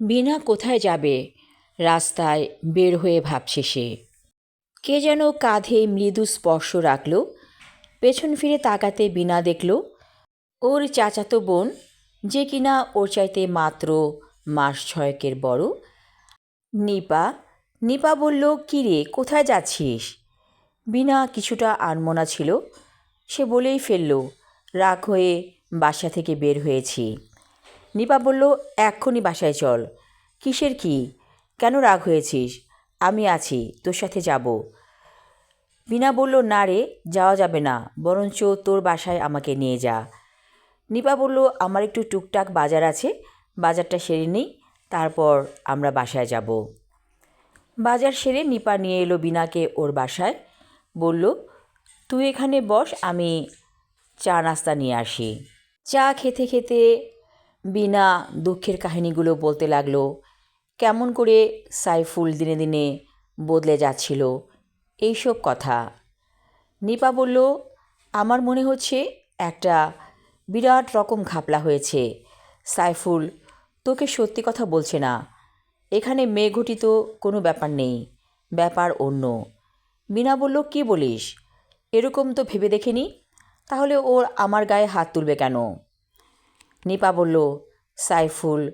বিনা কোথায় যাবে? রাস্তায় বের হয়ে ভাবছে সে। কে যেন কাঁধে মৃদু স্পর্শ রাখল। পেছন ফিরে তাকাতে বিনা দেখল, ওর চাচাতো বোন, যে কিনা ওর চাইতে মাত্র মাস ছয়েকের বড়। নিপা নিপা বলল কিরে কোথায় যাচ্ছিস? বিনা কিছুটা আনমনা ছিল। সে বলেই ফেলল, রাগ হয়ে বাসা থেকে বের হয়েছি। নিপা বলল, এক্ষুনি বাসায় চল। কিসের কি? কেন রাগ হয়েছিস? আমি আছি, তোর সাথে যাব। বিনা বলল, না রে, যাওয়া যাবে না, বরঞ্চ তোর বাসায় আমাকে নিয়ে যা। নিপা বলল, আমার একটু টুকটাক বাজার আছে, বাজারটা সেরে নিই, তারপর আমরা বাসায় যাব। বাজার সেরে নিপা নিয়ে এলো বিনাকে ওর বাসায়, বলল, তুই এখানে বস, আমি চা নাস্তা নিয়ে আসি। চা খেতে খেতে বিনা দুঃখের কাহিনীগুলো বলতে লাগল, কেমন করে সাইফুল দিনে দিনে বদলে যাচ্ছিল এইসব কথা। নিপা বলল, আমার মনে হচ্ছে একটা বিরাট রকম ঘাপলা হয়েছে। সাইফুল, তোকে সত্যি কথা বলছে না। এখানে মেয়ে ঘটিত কোনো ব্যাপার নেই, ব্যাপার অন্য। বিনা বলল, কি বলিস? এরকম তো ভেবে দেখিনি? তাহলে ওর আমার গায়ে হাত তুলবে কেন? নিপা বলল, সাইফুল,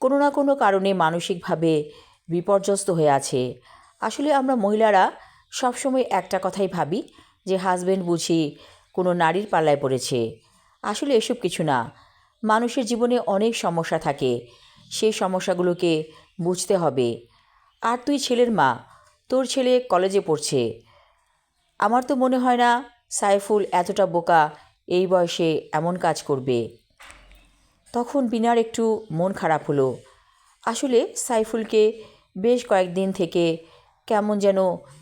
কোনো না কোনো কারণে মানসিকভাবে বিপর্যস্ত হয়ে আছে। আসলে আমরা মহিলারা সবসময় একটা কথাই ভাবি, যে হাজবেন্ড বুঝি কোনো নারীর পাল্লায় পড়েছে। আসলে এসব কিছু না। মানুষের জীবনে অনেক সমস্যা থাকে। সেই সমস্যাগুলোকে বুঝতে হবে। আর তুই ছেলের মা, তোর ছেলে কলেজে পড়ছে। আমার তো মনে হয় না সাইফুল এতটা বোকা এই বয়সে এমন কাজ করবে। তখন বিনার একটু মন খারাপ হলো। আসলে সাইফুলকে বেশ কয়েকদিন থেকে কেমন যেন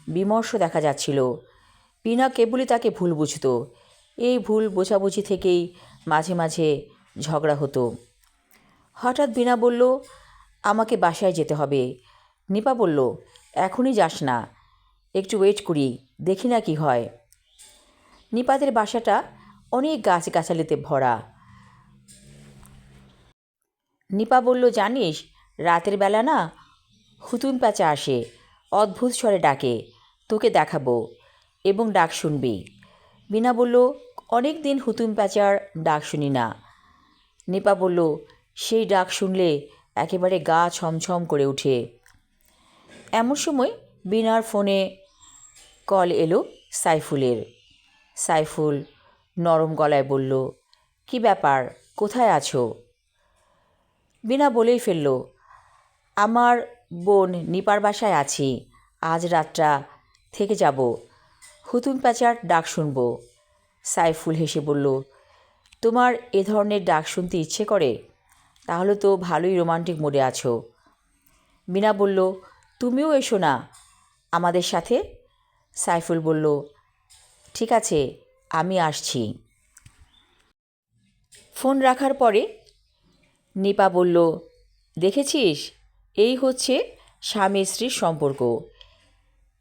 বিমর্ষ দেখা যাচ্ছিল। বিনা কেবলই তাকে ভুল বুঝতো। এই ভুল বোঝাবুঝি থেকেই মাঝে মাঝে ঝগড়া হতো। হঠাৎ বিনা বলল, আমাকে বাসায় যেতে হবে। নিপা বলল, এখনই যাস না। একটু ওয়েট করি, দেখি না কি হয়। নিপাদের বাসাটা অনেক গাছগাছালিতে ভরা। নিপা বলল, জানিস, রাতের বেলা না হুতুম প্যাঁচা আসে, অদ্ভুত স্বরে ডাকে, তোকে দেখাবো এবং ডাক শুনবি। বিনা বলল, অনেক দিন হুতুম প্যাঁচার ডাক শুনি না। নিপা বলল, সেই ডাক শুনলে একেবারে গা ছমছম করে ওঠে। এমন সময় বিনার ফোনে কল এলো সাইফুলের। সাইফুল নরম গলায় বলল, কি ব্যাপার? কোথায় আছো? বিনা বলেই ফেলল, আমার বোন নিপার বাসায় আছি, আজ রাতটা থেকে যাব, হুতুম প্যাচার ডাক শুনব। সাইফুল হেসে বলল, তোমার এ ধরনের ডাক শুনতে ইচ্ছে করে? তাহলে তো ভালোই রোমান্টিক মোডে আছো। বিনা বলল, তুমিও এসো না আমাদের সাথে? সাইফুল বলল, ঠিক আছে, আমি আসছি। ফোন রাখার পরে নিপা বলল, দেখেছিস? এই হচ্ছে স্বামী স্ত্রীর সম্পর্ক।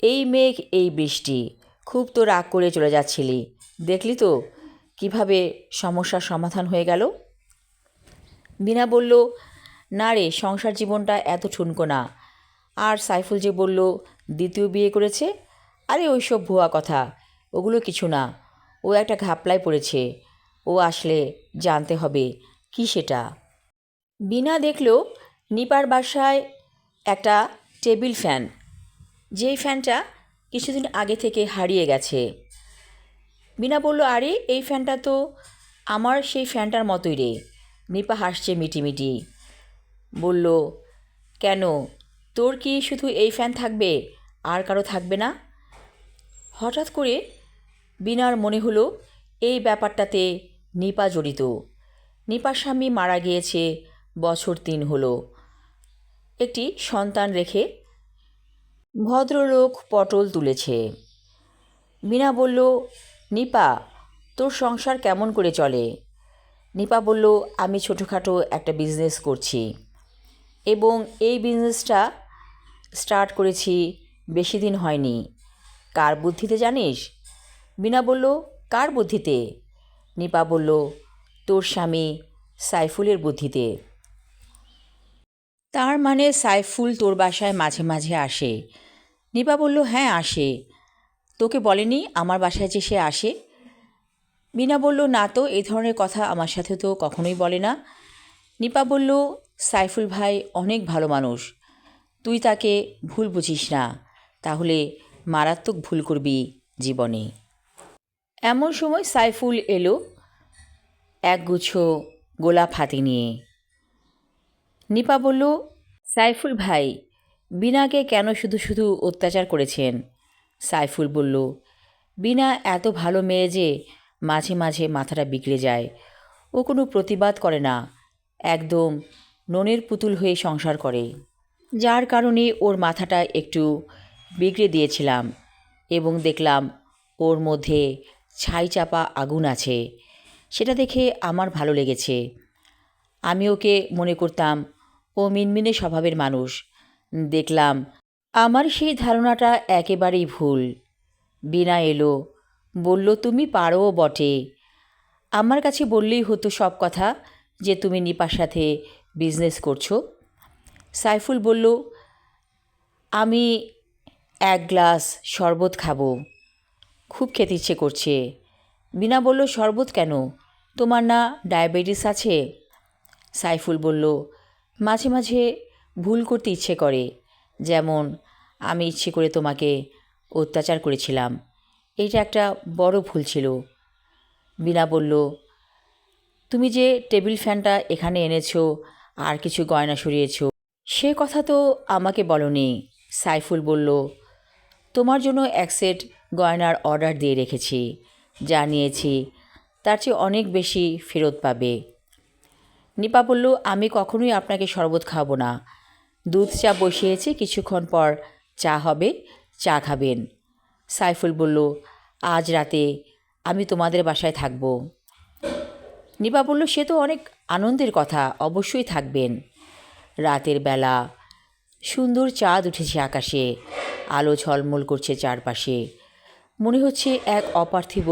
এই মেঘ, এই বৃষ্টি। খুব তো রাগ করে চলে যাচ্ছিলি। দেখলি তো কীভাবে সমস্যার সমাধান হয়ে গেল? বিনা বলল, না রে, সংসার জীবনটা এত ঠুনকো না। আর সাইফুল যে বলল, দ্বিতীয় বিয়ে করেছে? আরে ওইসব ভুয়া কথা, ওগুলো কিছু না। ও একটা ঘাপলায় পড়েছে। ও আসলে জানতে হবে, কি সেটা? বিনা দেখল নিপার বাসায় একটা টেবিল ফ্যান, যেই ফ্যানটা কিছুদিন আগে থেকে হারিয়ে গেছে। বিনা বলল, আরে, এই ফ্যানটা তো আমার সেই ফ্যানটার মতোই রে নিপা হাসছে মিটিমিটি। বলল, কেন? তোর কি শুধু এই ফ্যান থাকবে? আর কারও থাকবে না হঠাৎ করে বিনার মনে হলো, এই ব্যাপারটাতে নিপা জড়িত। নিপার স্বামী মারা গিয়েছে বছর তিন হলো। একটি সন্তান রেখে ভদ্রলোক পটল তুলেছে। মিনা বলল, নিপা, তোর সংসার কেমন করে চলে? নিপা বলল, আমি ছোটোখাটো একটা বিজনেস করছি এবং এই বিজনেসটা স্টার্ট করেছি বেশি দিন হয়নি। কার বুদ্ধিতে জানিস? বিনা বলল, কার বুদ্ধিতে? নিপা বলল, তোর স্বামী সাইফুলের বুদ্ধিতে। তার মানে সাইফুল তোর বাসায় মাঝে মাঝে আসে। নিপা বলল হ্যাঁ আসে। তোকে বলেনি আমার বাসায় যে সে আসে? বিনা বলল, না তো এই ধরনের কথা আমার সাথে তো কখনোই বলে না। নিপা বলল, সাইফুল ভাই অনেক ভালো মানুষ। তুই তাকে ভুল বুঝিস না। তাহলে মারাত্মক ভুল করবি জীবনে। এমন সময় সাইফুল এলো একগুচ্ছ গোলাপ হাতে নিয়ে। নিপা বলল, সাইফুল ভাই, বিনাকে কেন শুধু শুধু অত্যাচার করেছেন? সাইফুল বলল, বিনা এত ভালো মেয়ে যে মাঝে মাঝে মাথাটা বিগড়ে যায়। ও কোনো প্রতিবাদ করে না। একদম ননের পুতুল হয়ে সংসার করে। যার কারণে ওর মাথাটা একটু বিগড়ে দিয়েছিলাম এবং দেখলাম ওর মধ্যে ছাই চাপা আগুন আছে। সেটা দেখে আমার ভালো লেগেছে। আমি ওকে মনে করতাম ও মিনমিনে স্বভাবের মানুষ। দেখলাম আমার সেই ধারণাটা একেবারেই ভুল। বিনা এলো, বলল, তুমি পারো বটে। আমার কাছে বললেই হতো সব কথা যে তুমি নিপার সাথে বিজনেস করছ। সাইফুল বলল, আমি এক গ্লাস শরবত খাব। খুব খেতে ইচ্ছে করছে। বিনা বলল, শরবত কেন? তোমার না ডায়াবেটিস আছে? সাইফুল বলল মাঝে মাঝে ভুল করতে ইচ্ছে করে। যেমন, আমি ইচ্ছে করে তোমাকে অত্যাচার করেছিলাম। এটা একটা বড় ভুল ছিল। বিনা বলল, তুমি যে টেবিল ফ্যানটা এখানে এনেছো, আর কিছু গয়না সরিয়েছ, সে কথা তো আমাকে বলনি। সাইফুল বলল, তোমার জন্য এক সেট গয়নার অর্ডার দিয়ে রেখেছি। যা নিয়েছি, তার চেয়ে অনেক বেশি ফেরত পাবে। নিপা বলল, আমি কখনোই আপনাকে শরবত খাব না। দুধ চা বসিয়েছি, কিছুক্ষণ পর চা হবে, চা খাবেন। সাইফুল বলল, আজ রাতে আমি তোমাদের বাসায় থাকব। নিপা বলল, সে তো অনেক আনন্দের কথা, অবশ্যই থাকবেন। রাতের বেলা সুন্দর চাঁদ উঠেছে আকাশে, আলো ঝলমল করছে চারপাশে। মনে হচ্ছে এক অপার্থিব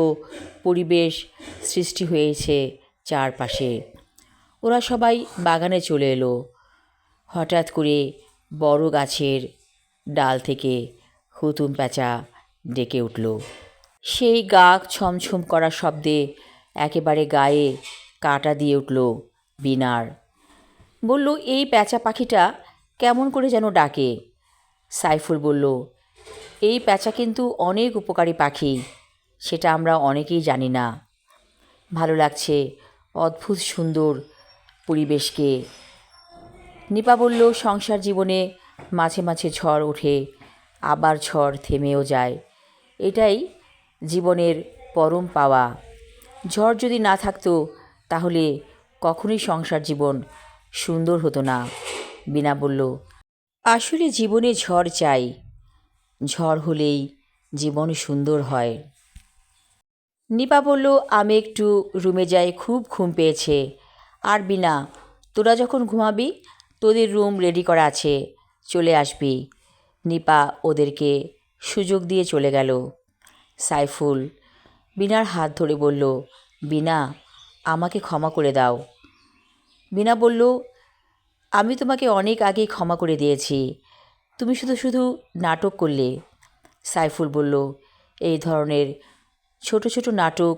পরিবেশ সৃষ্টি হয়েছে চারপাশে। ওরা সবাই বাগানে চলে এলো। হঠাৎ করে বড় গাছের ডাল থেকে হুতুম প্যাঁচা ডেকে উঠল। সেই গা ছমছম করা শব্দে একেবারে গায়ে কাটা দিয়ে উঠল বিনার। বলল, এই প্যাঁচা পাখিটা কেমন করে যেন ডাকে? সাইফুল বলল, এই প্যাঁচা কিন্তু অনেক উপকারী পাখি, সেটা আমরা অনেকেই জানি না। ভালো লাগছে, অদ্ভুত সুন্দর পরিবেশকে। নিপা বলল, সংসার জীবনে মাঝে মাঝে ঝড় ওঠে, আবার ঝড় থেমেও যায়। এটাই জীবনের পরম পাওয়া। ঝড় যদি না থাকতো, তাহলে কখনোই সংসার জীবন সুন্দর হতো না। বিনা বলল, আসলে জীবনে ঝড় চাই। ঝড় হলেই জীবন সুন্দর হয়। নিপা বলল, আমি একটু রুমে যাই, খুব ঘুম পেয়েছে। আর বিনা। তোরা যখন ঘুমাবি, তোদের রুম রেডি করা আছে। চলে আসবি। নিপা ওদেরকে সুযোগ দিয়ে চলে গেল। সাইফুল বিনার হাত ধরে বলল, বিনা, আমাকে ক্ষমা করে দাও। বিনা বলল, আমি তোমাকে অনেক আগেই ক্ষমা করে দিয়েছি। তুমি শুধু শুধু নাটক করলে। সাইফুল বলল, এই ধরনের ছোট ছোট নাটক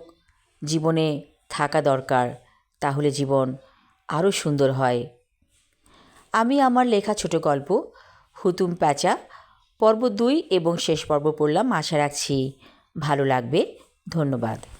জীবনে থাকা দরকার। তাহলে জীবন আরও সুন্দর হয়। আমি আমার লেখা ছোট গল্প, হুতুম প্যাঁচা, পর্ব দুই এবং শেষ পর্ব পড়লাম আশা রাখছি ভালো লাগবে। ধন্যবাদ।